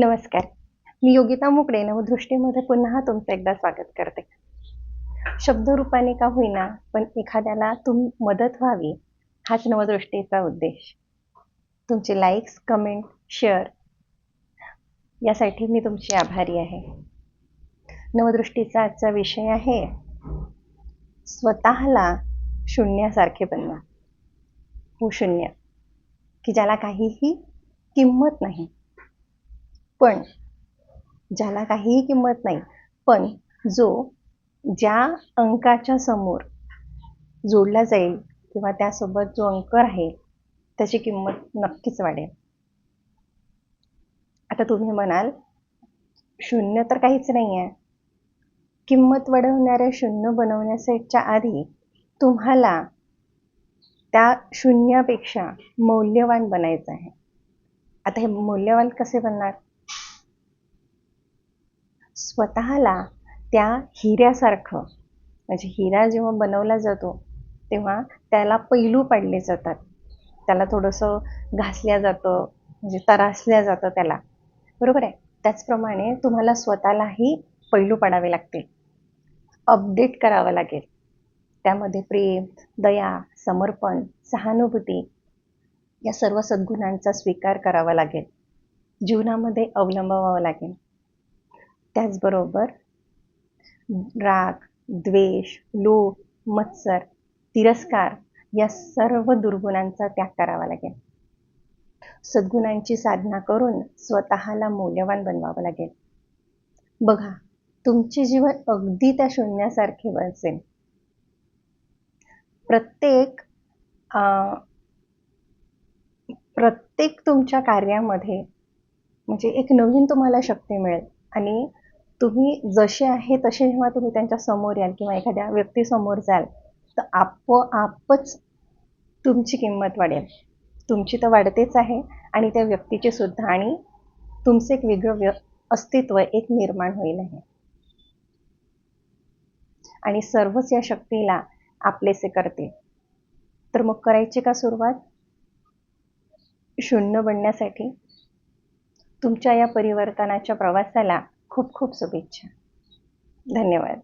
नमस्कार. मी योगिता मुकडे नवदृष्टीमध्ये पुन्हा तुमचं एकदा स्वागत करते. शब्दरूपाने का होईना पण एखाद्याला तुम मदत व्हावी हाच नवदृष्टीचा उद्देश. तुमचे लाईक्स कमेंट शेअर यासाठी मी तुमची आभारी आहे. नवदृष्टीचा आजचा विषय आहे स्वतःला शून्यासारखे बनवा. हो शून्य. की ज्याला काहीही किंमत नाही. पण ज्याला काहीही किंमत नाही पण जो ज्या अंकाच्या समोर जोडला जाईल किंवा त्यासोबत जो अंक राहील त्याची किंमत नक्कीच वाढेल. आता तुम्ही म्हणाल शून्य तर काहीच नाही आहे किंमत वाढवणाऱ्या शून्य बनवण्याच्या आधी तुम्हाला त्या शून्यापेक्षा मौल्यवान बनायचं आहे. आता हे मौल्यवान कसे बनणार? स्वतःला त्या हिऱ्यासारखं म्हणजे हिरा जेव्हा बनवला जातो तेव्हा त्याला पैलू पाडले जातात. त्याला थोडंसं घासल्या जातं म्हणजे तरासल्या जातं त्याला. बरोबर आहे? त्याचप्रमाणे तुम्हाला स्वतःलाही पैलू पाडावे लागतील. अपडेट करावं लागेल. त्यामध्ये प्रेम दया समर्पण सहानुभूती या सर्व सद्गुणांचा स्वीकार करावा लागेल. जीवनामध्ये अवलंबवावं लागेल. त्याचबरोबर राग द्वेष लोभ मत्सर तिरस्कार या सर्व दुर्गुणांचा त्याग करावा लागेल. सद्गुणांची साधना करून स्वतःला मौल्यवान बनवावं लागेल. बघा तुमचे जीवन अगदी त्या शून्यासारखे बसेल. प्रत्येक प्रत्येक तुमच्या कार्यामध्ये म्हणजे एक नवीन तुम्हाला शक्ती मिळेल. आणि तुम्ही जसे आहे तसे जेव्हा तुम्ही त्यांच्यासमोर याल किंवा एखाद्या व्यक्तीसमोर जाल तर आपोआपच तुमची किंमत वाढेल. तुमची तर वाढतेच आहे आणि त्या व्यक्तीची सुद्धा आणि तुमचं एक वेगळं व्य अस्तित्व एक निर्माण होईल आहे. आणि सर्वच या शक्तीला आपलेसे करते तर मग करायची का सुरुवात? शून्य बनण्यासाठी? तुमच्या या परिवर्तनाच्या प्रवासाला खूप खूप शुभेच्छा. धन्यवाद.